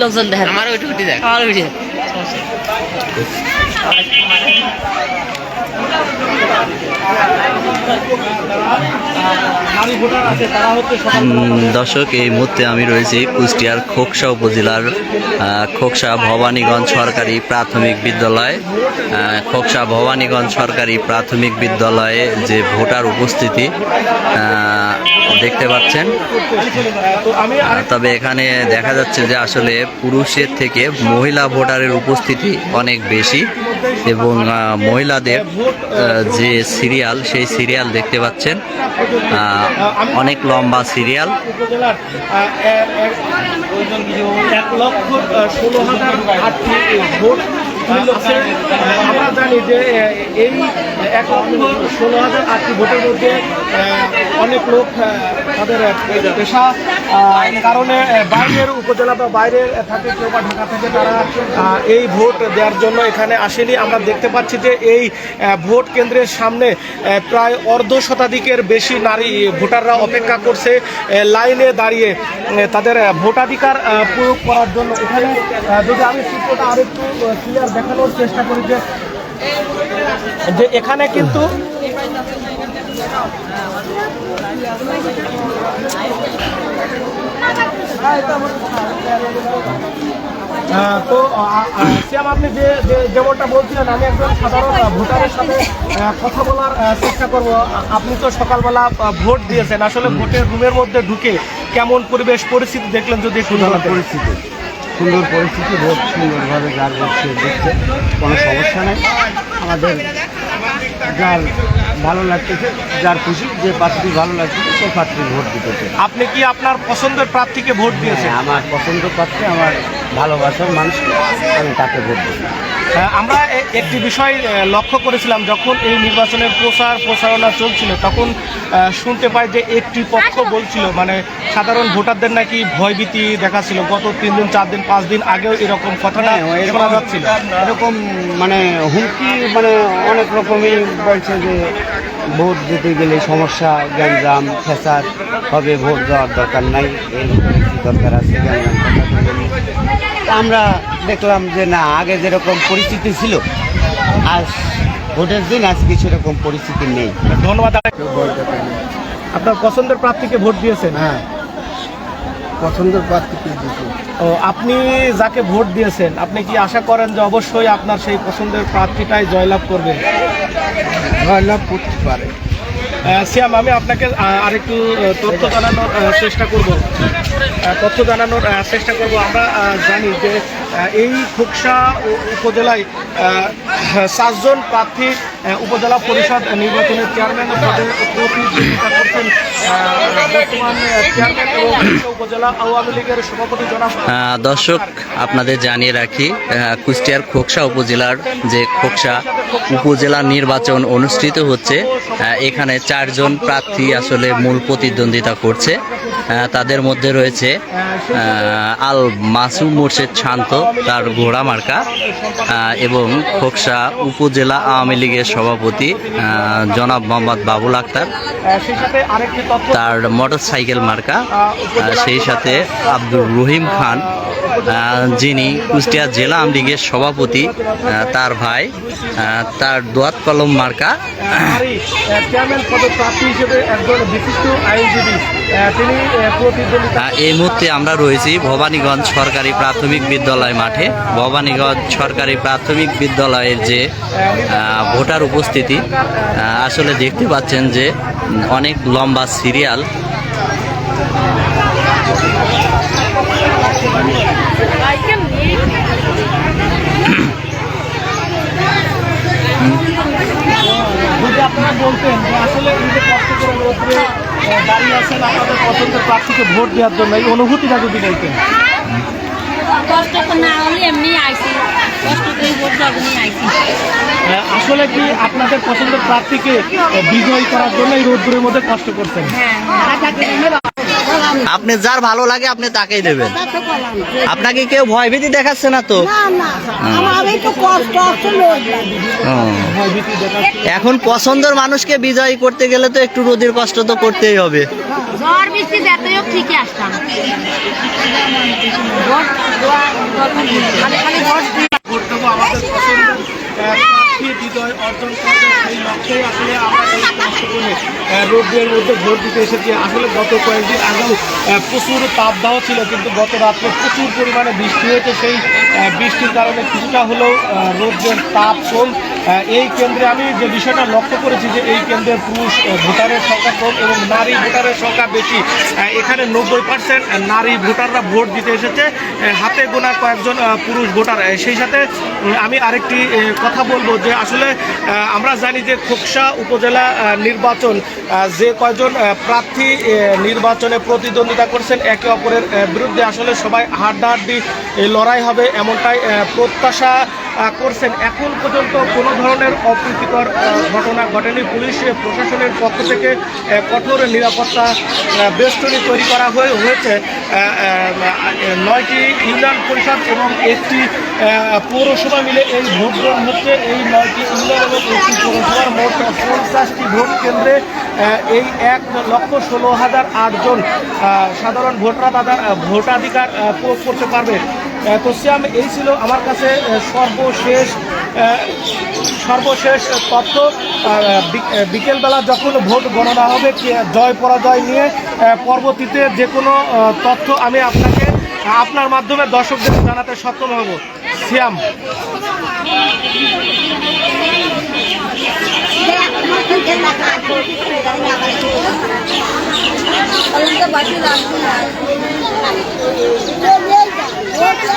লোকজন দেখেন। আমার উঠে দেখ আমার উঠে দর্শক এই মুহূর্তে আমি রয়েছি কুষ্টিয়ার খোকসা উপজেলার খোকসা ভবানীগঞ্জ সরকারি প্রাথমিক বিদ্যালয়। খোকসা ভবানীগঞ্জ সরকারি প্রাথমিক বিদ্যালয়ে যে ভোটার উপস্থিতি দেখতে পাচ্ছেন। তবে এখানে দেখা যাচ্ছে যে আসলে পুরুষের থেকে মহিলা ভোটারের উপস্থিতি অনেক বেশি এবং মহিলাদের যে সিরিয়াল সেই সিরিয়াল দেখতে পাচ্ছেন। অনেক লম্বা সিরিয়াল। এক লক্ষ ষোলো হাজার ভোট। আমরা জানি যে এই এক ষোলো হাজার আটটি ভোটের মধ্যে অনেক লোক তাদের পেশা কারণে বাইরের উপজেলা বা বাইরে থাকে কেউ বা ঢাকা থেকে তারা এই ভোট দেওয়ার জন্য এখানে আসেনি। আমরা দেখতে পাচ্ছি যে, এই ভোট কেন্দ্রের সামনে প্রায় অর্ধ শতাধিকের বেশি নারী ভোটাররা অপেক্ষা করছে লাইনে দাঁড়িয়ে তাদের ভোটাধিকার প্রয়োগ করার জন্য। এখানে যদি আমি চিত্রটা আরেকটু ক্লিয়ার দেখানোর চেষ্টা করি যে যে এখানে কিন্তু তো শ্যাম, আপনি যে যেমনটা বলছিলেন, আমি একজন সাধারণ ভোটারের সাথে কথা বলার চেষ্টা করব। আপনি তো সকালবেলা ভোট দিয়েছেন। আসলে ভোটের রুমের মধ্যে ঢুকে কেমন পরিবেশ, পরিস্থিতি দেখলেন যদি একটু পরিস্থিতি। সুন্দর পরিস্থিতি ভোট সুন্দরভাবে যার সে দিচ্ছে কোনো সমস্যা নেই। আমাদের যার ভালো লাগতেছে যার খুশি যে প্রার্থী ভালো লাগতেছে সে প্রার্থী ভোট দিতেছে। আপনি কি আপনার পছন্দের প্রার্থীকে ভোট দিয়েছেন? হ্যাঁ, আমার পছন্দ প্রার্থী আমার ভালোবাসার মানুষকে আমি তাকে ভোট দিই আমরা এ- একটি বিষয় লক্ষ্য করেছিলাম যখন এই নির্বাচনের প্রচার প্রচারণা চলছিল তখন শুনতে পাই যে একটি পক্ষ বলছিল মানে সাধারণ ভোটারদের নাকি ভয়ভীতি দেখাচ্ছিল। গত তিন দিন চার দিন পাঁচ দিন আগেও এরকম কথাটা হ্যাঁ, এরকম- শোনা যাচ্ছিল। এরকম মানে হুমকি মানে অনেক রকমই বলছে যে ভোট দিতে গেলে সমস্যা গ্যাঞ্জাম ফেসাদ হবে ভোট দেওয়ার দরকার নাই এর দরকার আছে গ্যাঞ্জাম আমরা দেখলাম যে না আগে যেরকম পরিস্থিতি ছিল আজ ভোটের দিন আজকে সেরকম পরিস্থিতি নেই। ধন্যবাদ। আপনার পছন্দের প্রার্থীকে ভোট দিয়েছেন? হ্যাঁ। পছন্দের প্রার্থীকে ও আপনি যাকে ভোট দিয়েছেন আপনি কি আশা করেন যে অবশ্যই আপনার সেই পছন্দের প্রার্থীটাই জয়লাভ করবে? জয়লাভ করতে পারে। শ্যাম আমি আপনাকে আরেকটু তথ্য জানানোর চেষ্টা করব। তথ্য জানানোর চেষ্টা করব। আমরা জানি যে এই খোকসা উপজেলায় সাতজন প্রার্থী উপজেলা পরিষদ নির্বাচনের চেয়ারম্যান প্রতিদ্বন্দ্বিতা করছেন দর্শক, আপনাদের জানিয়ে রাখি কুষ্টিয়ার খোকসা উপজেলার যে খোকসা উপজেলা নির্বাচন অনুষ্ঠিত হচ্ছে এখানে চারজন প্রার্থী আসলে মূল প্রতিদ্বন্দ্বিতা করছে। তাদের মধ্যে রয়েছে আল মাসুম মোর্শেদ শান্ত, তার ঘোড়া মার্কা এবং খোকসা উপজেলা আওয়ামী লীগের সভাপতি জনাব মোহাম্মদ বাবুল আক্তার। তার মোটর সাইকেল মার্কা সেই সাথে আব্দুর রহিম খান যিনি কুষ্টিয়া জেলা আওয়ামী লীগের সভাপতি তার ভাই তার দোয়াত কলম মার্কা। এই মুহূর্তে আমরা রয়েছি ভবানীগঞ্জ সরকারি প্রাথমিক বিদ্যালয় মাঠে। ভবানীগঞ্জ সরকারি প্রাথমিক বিদ্যালয়ের যে ভোটার উপস্থিতি আসলে দেখতে পাচ্ছেন যে অনেক লম্বা সিরিয়াল যদি আপনারা বলতেন যে আসলে এই যে কষ্ট করে রোদ্রে আহ, দাঁড়িয়ে আছেন আপনাদের পছন্দের প্রার্থীকে ভোট দেওয়ার জন্য এই অনুভূতিটা যদি বলতেন। কষ্ট তো না হলে এমনি আইসি। কষ্ট করে ভোট যাব নিয়ে আইসি। আসলে কি আপনাদের পছন্দের প্রার্থীকে বিজয় করার জন্য এই রোদ্দুরের মধ্যে কষ্ট করছেন? আপনি যার ভালো লাগে আপনি তাকেই দেবেন আপনাকে কেউ ভয় ভীতি দেখাচ্ছে না তো। এখন পছন্দের মানুষকে বিজয়ী করতে গেলে তো একটু রোদের কষ্ট তো করতেই হবে ঝড় বৃষ্টি যেতে হোক ঠিকই আসতাম খালি খালি প্রার্থী বিজয় অর্জন করবে সেই লক্ষ্যেই আসলে আমরা এই মধ্যে ভোট দিতে এসেছি। আসলে গত কয়েকদিন আগেও প্রচুর তাপদাহ ছিল কিন্তু গত রাত্রে প্রচুর পরিমাণে বৃষ্টি হয়েছে। সেই বৃষ্টির কারণে কিছুটা হলেও আহ, রোদের তাপ কম। এই কেন্দ্রে আমি যে বিষয়টা লক্ষ্য করেছি যে এই কেন্দ্রের পুরুষ ভোটারের সংখ্যা কম এবং নারী ভোটারের সংখ্যা বেশি। এখানে নব্বই পার্সেন্ট নারী ভোটাররা ভোট দিতে এসেছে। হাতে গোনা কয়েকজন পুরুষ ভোটার। সেই সাথে আমি আরেকটি কথা বলব যে আসলে আমরা জানি যে খোকসা উপজেলা নির্বাচন যে কয়জন প্রার্থী নির্বাচনে প্রতিদ্বন্দ্বিতা করছেন একে অপরের বিরুদ্ধে আসলে সবাই হাড্ডাহাড্ডি লড়াই হবে এমনটাই প্রত্যাশা করছেন। এখন পর্যন্ত কোনো ধরনের অপ্রীতিকর ঘটনা ঘটেনি। পুলিশ প্রশাসনের পক্ষ থেকে কঠোর নিরাপত্তা বেষ্টনী তৈরি করা হয়ে, হয়েছে। নয়টি ইউনিয়ন পরিষদ এবং একটি পৌরসভা মিলে এই ভোট গ্রহণ হচ্ছে। এই নয়টি ইউনিয়ন এবং একটি পৌরসভার মোট পঞ্চাশটি ভোট কেন্দ্রে এই এক লক্ষ ষোলো হাজার আটজন সাধারণ ভোটাররা তাদের ভোটাধিকার প্রয়োগ করতে পারবে। তো শ্যাম, এই ছিল আমার কাছে সর্বশেষ সর্বশেষ তথ্য। বিকেলবেলা যখন ভোট গণনা হবে জয় পরাজয় নিয়ে পরবর্তীতে যে কোনো তথ্য আমি আপনাকে, আপনার মাধ্যমে দর্শকদের জানাতে সক্ষম হব। শ্যাম। Vamos lá.